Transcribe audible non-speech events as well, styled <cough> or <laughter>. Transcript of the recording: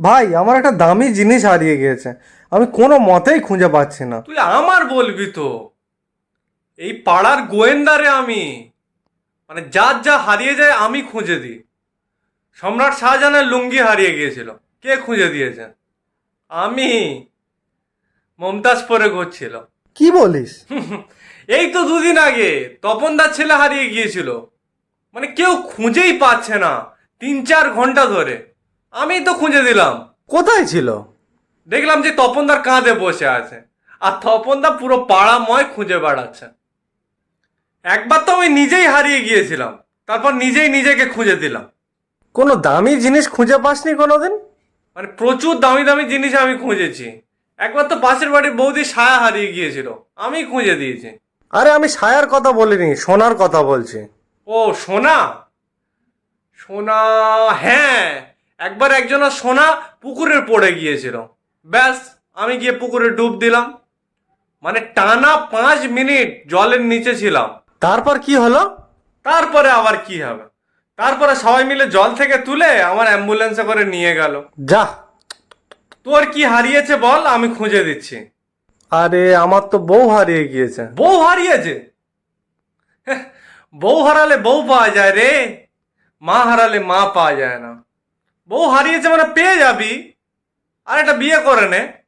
ভাই আমার একটা দামি জিনিস হারিয়ে গিয়েছে। আমি কোনো মতেই খুঁজে পাচ্ছি না। তুই আমার বলবি তো। এই পাড়ার গোয়েন্দারে আমি। মানে যার যা হারিয়ে যায় আমি খুঁজে দিই। সম্রাট শাহজাহানের লুঙ্গি হারিয়ে গিয়েছিল। কে খুঁজে দিয়েছে? আমি মমতাজ পরে ঘুরছিল। কি বলিস? <laughs> এই তো দুদিন আগে তপনদার ছেলে হারিয়ে গিয়েছিল। মানে কেউ খুঁজেই পাচ্ছে না। তিন চার ঘণ্টা ধরে। আমি তো খুঁজে দিলাম। কোথায় ছিল? দেখলাম যে তপনদার কাঁধে বসে আছে। আর তপনদা পুরো পাড়াময় খুঁজে বেড়াচ্ছে। একবার তো আমি নিজেই হারিয়ে গিয়েছিলাম। তারপর নিজেই নিজেকে খুঁজে দিলাম। কোনো দামি জিনিস খুঁজে পাসনি কোনোদিন? মানে প্রচুর দামি দামি জিনিস আমি খুঁজেছি। একবার তো পাশের বাড়ির বৌদি সায়া হারিয়ে গিয়েছিল। আমি খুঁজে দিয়েছি। আরে আমি ছায়ার কথা বলিনি সোনার কথা বলছি। ও সোনা? সোনা হ্যাঁ। একবার একজনের সোনা পুকুরে পড়ে গিয়েছিল। ব্যাস আমি গিয়ে পুকুরে ডুব দিলাম। মানে টানা পাঁচ মিনিট জলের নিচে ছিলাম। তারপর কি হলো? তারপরে আবার কি হবে? তারপরে সবাই মিলে জল থেকে তুলে আমার অ্যাম্বুলেন্সে করে নিয়ে গেল। যা। তোর কি হারিয়েছে বল আমি খুঁজে দিচ্ছি। আরে আমার তো বউ হারিয়ে গিয়েছে। বউ হারিয়েছে? বউ হারালে বউ পাওয়া যায় রে। মা হারালে মা পাওয়া যায় না। বউ হারিয়েছে মানে পেয়ে যাবি। আর একটা বিয়ে করে নে।